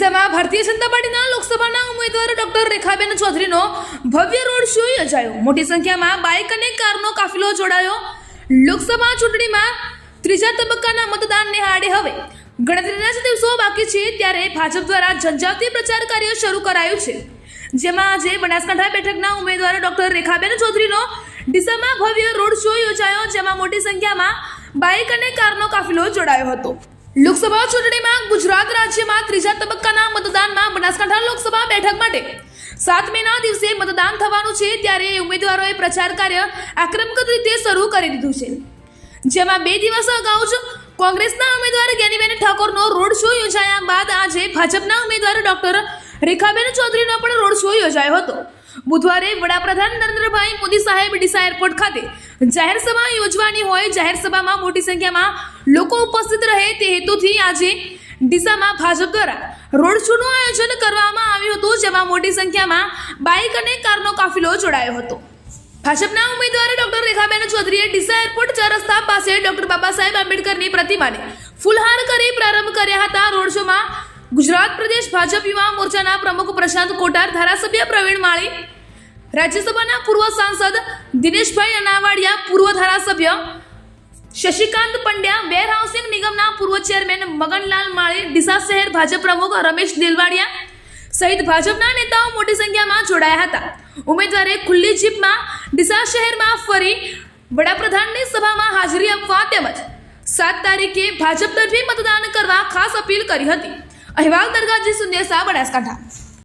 ભારતીય જનતા પાર્ટીના લોકસભાના ઉમેદવાર ડોક્ટર રેખાબેન ચૌધરીનો ભવ્ય રોડ શો યોજાયો. મોટી સંખ્યામાં બાઇક અને કારનો કાફિલો જોડાયો. લોકસભા ચૂંટણીમાં ત્રીજા તબક્કાના મતદાનને હાડે હવે. ગણતરીના જ દિવસો બાકી છે ત્યારે ભાજપ દ્વારા જનજાતિ પ્રચાર કાર્ય શરૂ કરાયું છે. જેમાં આજે બનાસકાંઠા બેઠકના ઉમેદવાર ડોક્ટર રેખાબેન ચૌધરીનો ડીસામાં ભવ્ય રોડ શો યોજાયો, જેમાં મોટી સંખ્યામાં બાઇક અને કારનો કાફિલો જોડાયો હતો. લોકસભા ચૂંટણીમાં ગુજરાત રાજ્યમાં ત્રીજા તબક્કાના મતદાનમાં બનાસકાંઠા લોકસભા બેઠક માટે સાત મેના દિવસે મતદાન થવાનું છે ત્યારે ઉમેદવારોએ પ્રચાર કાર્ય આક્રમક રીતે શરૂ કરી દીધું છે. જેમાં બે દિવસ અગાઉ જ કોંગ્રેસના ઉમેદવાર જ્ઞાનીબેન ઠાકોરનો રોડ શો યોજાયા બાદ આજે ભાજપના ઉમેદવાર ડોક્ટર રેખાબેન ચૌધરીનો પણ રોડ શો યોજાયો હતો. બુધવારે વડાપ્રધાન નરેન્દ્રભાઈ મોદી સાહેબ ડીસા એરપોર્ટ ખાતે જાહેર સભા યોજવાની હોય, જાહેર સભામાં મોટી સંખ્યામાં લોકો ઉપસ્થિત રહે તે હેતુથી આજે ડીસામાં ભાજપ દ્વારા રોડ શોનું આયોજન કરવામાં આવ્યું હતું, જેમાં મોટી સંખ્યામાં બાઇક અને કારનો કાફિલો જોડાયો હતો. ભાજપના ઉમેદવાર ડોક્ટર રેખાબેન ચૌધરીએ ડીસા એરપોર્ટ ચાર રસ્તા પાસે ડોક્ટર બાબા સાહેબ આંબેડકરની પ્રતિમાને ફૂલહાર કરી પ્રારંભ કર્યા હતા. રોડ શોમાં ગુજરાત પ્રદેશ ભાજપ યુવા મોરચાના પ્રમુખ પ્રશાંત કોટાર, ધારાસભ્ય પ્રવીણ માળી, રાજ્યસભાના પૂર્વ સાંસદ દિનેશભાઈ અનાવાડિયા, પૂર્વ ધારાસભ્ય શશિકાંત પંડ્યા, વેર હાઉસિંગ નિગમના પૂર્વ ચેરમેન મગનલાલ માળી, ડીસા શહેર ભાજપ પ્રમુખ રમેશ દિલવાડિયા સહિત ભાજપના નેતાઓ મોટી સંખ્યામાં જોડાયા હતા. ઉમેદવારે ખુલ્લી જીપમાં ડીસા શહેરમાં ફરી વડાપ્રધાનની સભામાં હાજરી આપવા તેમજ સાત તારીખે ભાજપ તરફી મતદાન કરવા ખાસ અપીલ કરી હતી. અહેવાલ દરગાજી સુન્દેસા બનાસકાંઠા.